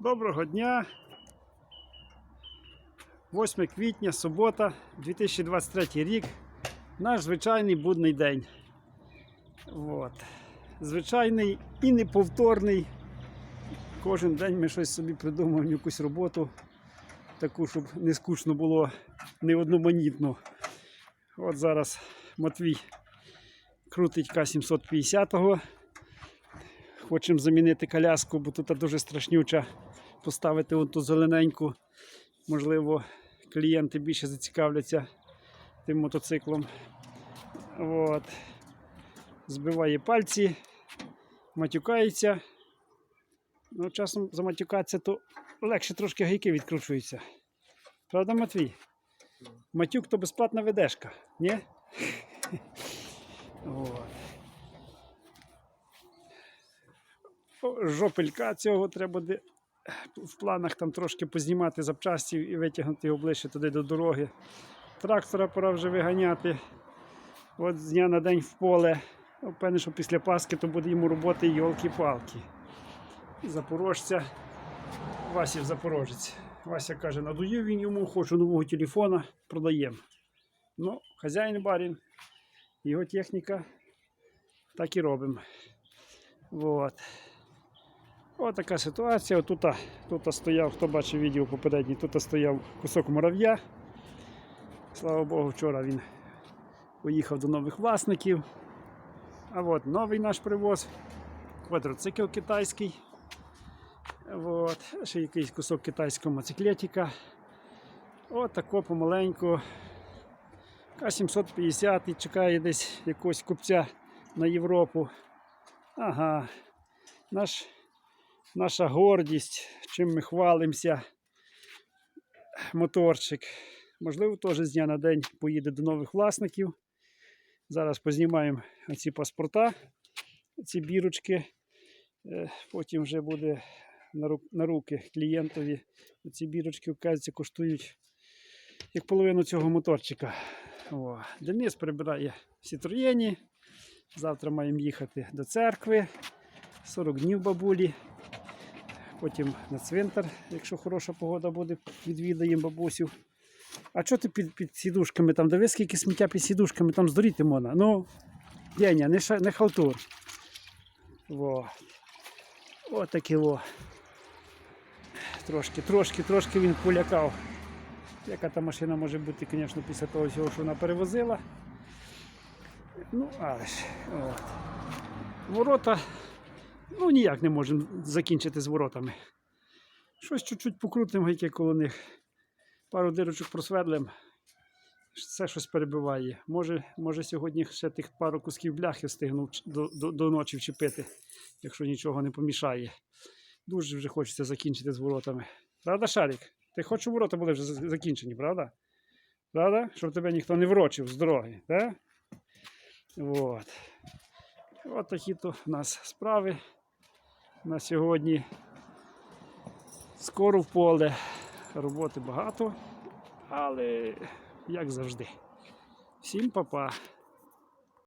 Доброго дня. 8 квітня, субота, 2023 рік. Наш звичайний будний день. От. Звичайний і неповторний. Кожен день ми щось собі придумуємо, якусь роботу, таку, щоб не скучно було, не одноманітно. От зараз Матвій крутить К-750. Хочемо замінити коляску, бо тут дуже страшнюча. Поставити ту зелененьку. Можливо, клієнти більше зацікавляться тим мотоциклом. От. Збиває пальці, матюкається. Ну, часом заматюкатися, то легше трошки гайки відкручуються. Правда, Матвій? Матюк то безплатна ведешка, ні? От. О, Жопелька цього треба буде в планах там трошки познімати запчастів і витягнути його ближче туди до дороги. Трактора пора вже виганяти. От з дня на день в поле. Впевнений, що після Паски то буде йому роботи йолки-палки. Запорожця. Васів Запорожець. Вася каже, надоїв він йому, хочу нового телефона, продаємо. Ну, хазяїн барін, його техніка, так і робимо. Вот. Ось така ситуація. Тут, тут стояв, хто бачив відео попереднє, тут стояв кусок мурав'я. Слава Богу, вчора він поїхав до нових власників. А от новий наш привоз. Квадроцикл китайський. От. Ще якийсь кусок китайського моциклетика. От тако помаленьку. К-750 і чекає десь якогось купця на Європу. Ага. Наш, наша гордість, чим ми хвалимося. Моторчик. Можливо, теж з дня на день поїде до нових власників. Зараз познімаємо ці паспорта, ці бірочки. Е, Потім вже буде на, руки клієнтові. Ці бірочки, вказується, коштують як половину цього моторчика. О. Денис прибирає всі троєні. Завтра маємо їхати до церкви. 40 днів бабулі. Потім на цвинтар, якщо хороша погода буде, відвідаємо бабусів. А що ти під, під сідушками там? Дивись, скільки сміття під сідушками, там здуріти можна. Ну, Деня, не, ша- не халтур. Во. О, таке во. Трошки, трошки, трошки він полякав. Яка та машина може бути, звісно, після того всього, що вона перевозила. Ну, але ж. От. Ворота. Ну, ніяк не можемо закінчити з воротами. Щось чуть-чуть покрутимо гайки коло них. Пару дирочок просвердлим. Все щось перебиває. Може, може сьогодні ще тих пару кусків бляхи встигну до, до, до ночі вчепити, якщо нічого не помішає. Дуже вже хочеться закінчити з воротами. Правда, Шарік? Ти хочеш, щоб ворота були вже закінчені, правда? Правда? Щоб тебе ніхто не врочив з дороги, так? От такі то в нас справи на сьогодні. Скоро в поле. Роботи багато, але як завжди. Всім па-па.